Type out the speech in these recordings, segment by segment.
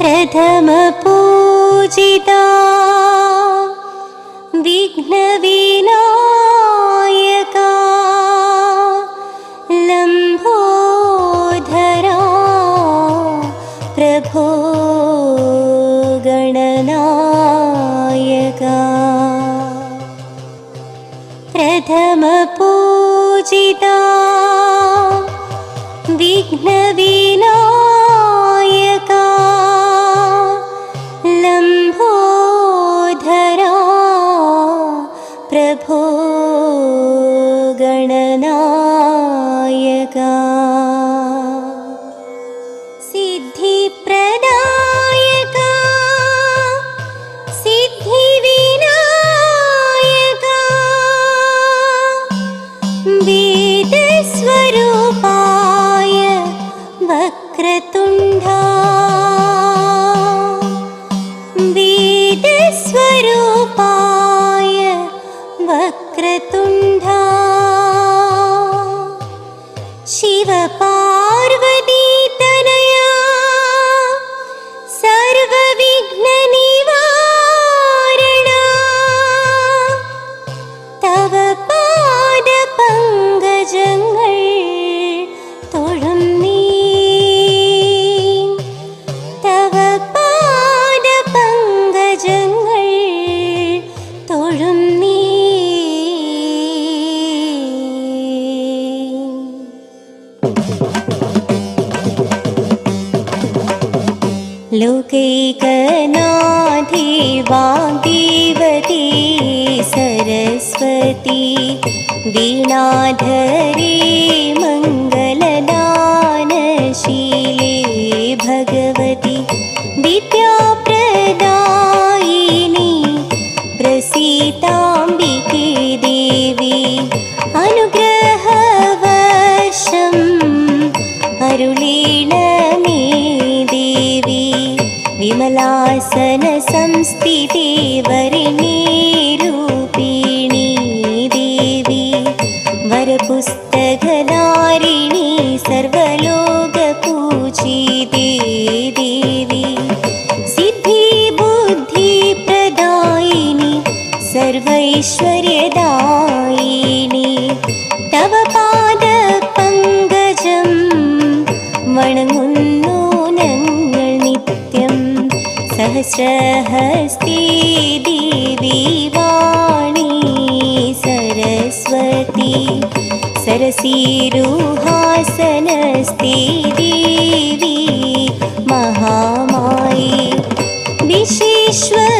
प्रथमपूजिता। विघ्नविनायका। लम्भोधरा प्रभो गणनायका। प्रथमपूजिता। विघ्नविनायका ശിവപാർവതി. वाग्देवती सरस्वती वीणाधरे मङ्गलदानशीले भगवति विद्याप्रदायिनी ऐश्वर्यदायिनि तव पादपङ्गजं वणगुन्नु नङ्गल् नित्यं सहस्रहस्ति देवी वाणी सरस्वती सरसीरुहासनस्ति देवी महामायी विशेश्वर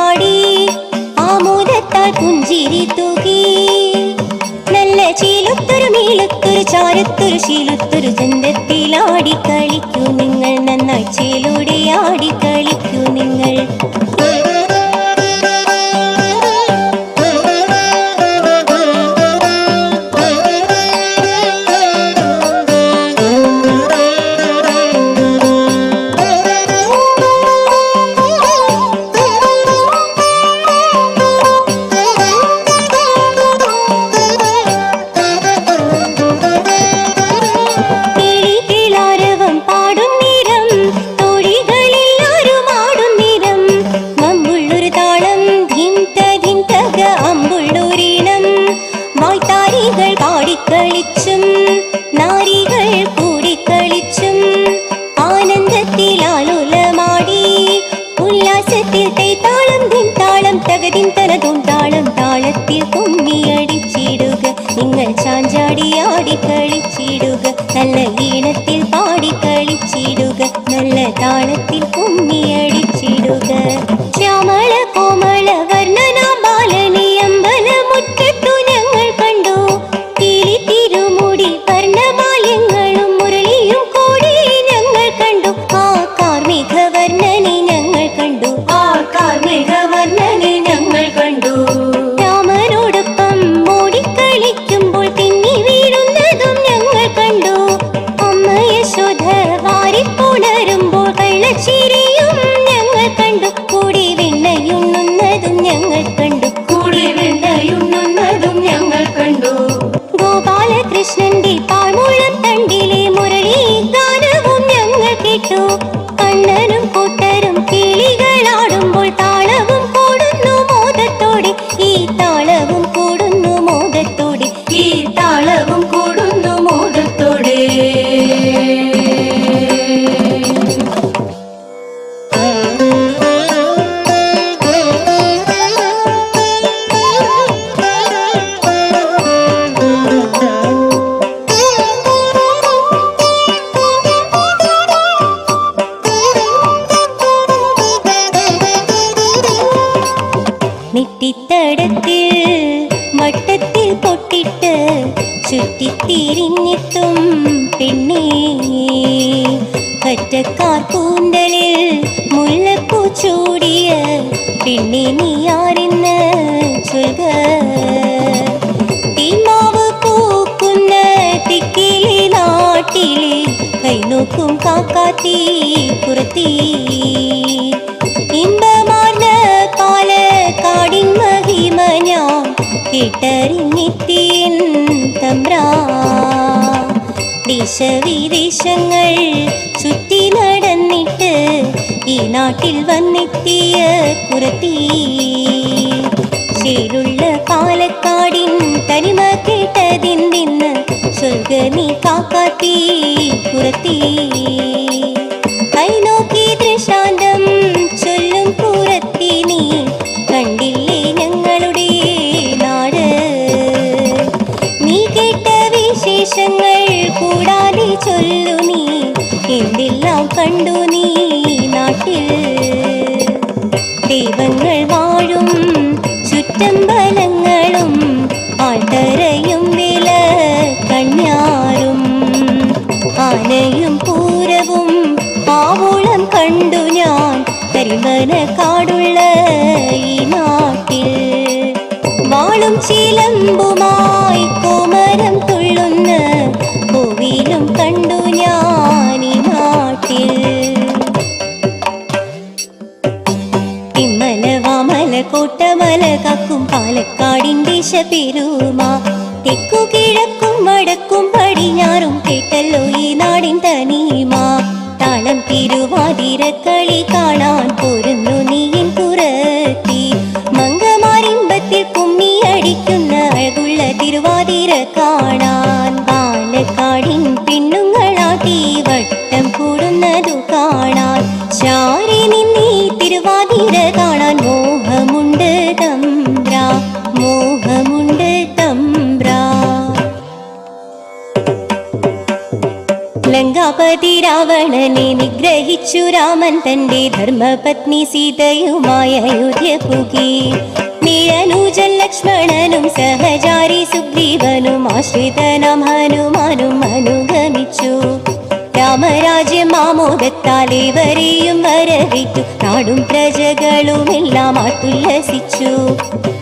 പാടി ആമോദത്താൽ പുഞ്ചിരി തുകി. നല്ല ചീലുത്തൊരു മീളുത്തൊരു ചാരത്തൊരു ശീലുത്തൊരു ചന്തത്തിലാടി കളിക്കൂ നിങ്ങൾ നന്നായി ചേലോടെ ആടിക്കളി വട്ടത്തിൽ പൊട്ടിട്ട് ചുറ്റിത്തിരിഞ്ഞെത്തും പെണ്ണേ കറ്റക്കാർ കൂന്തലിൽ മുല്ലപ്പൂ ചൂടിയ പെണ്ണെ നീ ആരെന്ന് ചൊൽക തീമാവ് പൂക്കുന്ന തിക്കിലെ നാട്ടിലെ കൈനോക്കും കാക്കാത്തി പുറത്തീ കേട്ടറിഞ്ഞെത്തിയൻ തമ്പ്രാ ദേശവിദേശങ്ങൾ ചുറ്റി നടന്നിട്ട് ഈ നാട്ടിൽ വന്നെത്തിയ പുറത്തീ ചേലുള്ള പാലക്കാടിൻ തനിമ കേട്ടതിന്തിന്ന് ചൊൽക നീ കാക്കാത്തി പുറത്തീ ചുറ്റമ്പലങ്ങളും ആട്ടരയും വില കണ്യാറും. ആനയും പൂരവും ആവോളം കണ്ടു ഞാൻ കരിമന കാടുള്ള ഈ നാട്ടിൽ. വാളും ചിലമ്പുമായി കോമരം തുള്ളുന്ന കോവിലും കണ്ടു ഞാൻ ഈ നാട്ടിൽ. കോട്ടമല കക്കും சந்தோஷ பெருமா தெக்கு கிழக்கும் வடக்கும் படியாரும் கேட்டல்லோ நாடின் தனிமா தாளம் திருவாதிர களி காணான் பொருந்தோ நீயின் புறத்தி மங்கமாரிம்பத்தில் கும்மி அடிக்கும் அழகுள்ள திருவாதிர காணான் ലങ്കാപതി രാവണനെ നിഗ്രഹിച്ചു രാമൻ തന്റെ ധർമ്മപത്നി സീതയുമായ അയോധ്യ പുകി നിഴനൂജൻ ലക്ഷ്മണനും സഹചാരി സുഗ്രീവനും ആശ്രിതനാം ഹനുമാനും അനുഗമിച്ചു. രാമരാജ്യം ആമോദത്താൽ ഇവരെയും വരവിട്ടു. നാടും പ്രജകളും എല്ലാം ആർത്തുല്ലസിച്ചു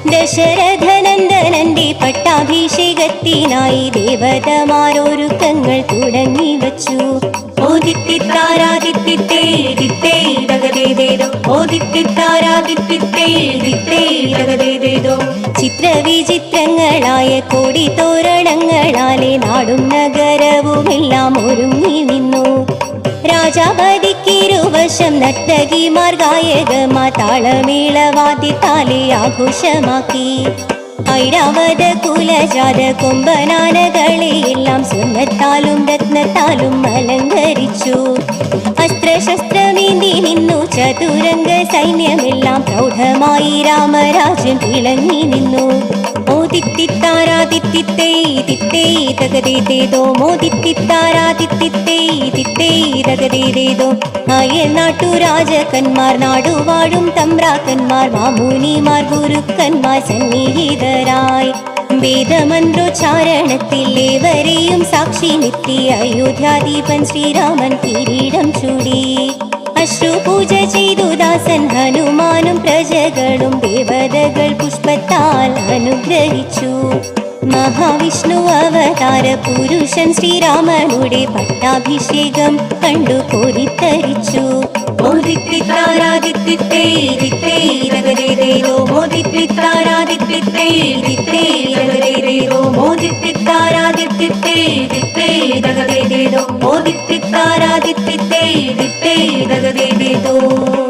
ദശരഥനന്ദനന്റെ പട്ടാഭിഷേകത്തിനായി ദേവതമാരൊരുക്കങ്ങൾ തുടങ്ങി വച്ചു. ചിത്രവിചിത്രങ്ങളായ കോടി തോരണങ്ങളാലെ നാടും നഗരവുമെല്ലാം ഒരുങ്ങി നിന്നു. രാജാപതിക്കിരുവശം നർത്തകിമാർ ഗായകമാർ താളമേളവാദ്യത്താലെ ആഘോഷമാക്കി. ഐരാവത കുലജാത കൊമ്പനാനകളെയെല്ലാം സ്വന്തത്താലും രത്നത്താലും അലങ്കരിച്ചു. അസ്ത്രശസ്ത്രമേന്തി നിന്നു ചതുരംഗ സൈന്യമെല്ലാം പ്രൗഢമായി രാമരാജൻ തിളങ്ങി നിന്നു. മോദിത്തിത്താരാദിത്തിത്തേ തിത്തേ തകതേതേതോ മോദിത്തിത്താരാദിത്തിത്തേ തിത്തേ തകതേതേതോ അയൽ നാട്ടു രാജകന്മാർ നാടുവാഴും തമ്പ്രാക്കന്മാർ മാമൂനിമാർ ഗുരുക്കന്മാർ സന്നിഹിതരായി. വേദമന്ത്രോച്ചാരണത്തിൽ ഏവരെയും സാക്ഷി നിർത്തി അയോധ്യാദീപൻ ശ്രീരാമൻ കിരീടം ചൂടി. അശ്രുപൂജ ചെയ്തു ദാസൻ ഹനുമാനും പ്രജകളും ദേവതകൾ പുഷ്പത്താൽ അനുഗ്രഹിച്ചു. മഹാവിഷ്ണു അവതാര പുരുഷൻ ശ്രീരാമനുടെ പട്ടാഭിഷേകം കണ്ടു കോരിത്തരിച്ചു മോദിത്താരാദിത്യേ ദിത്തേ ദഗതേ ദേദോ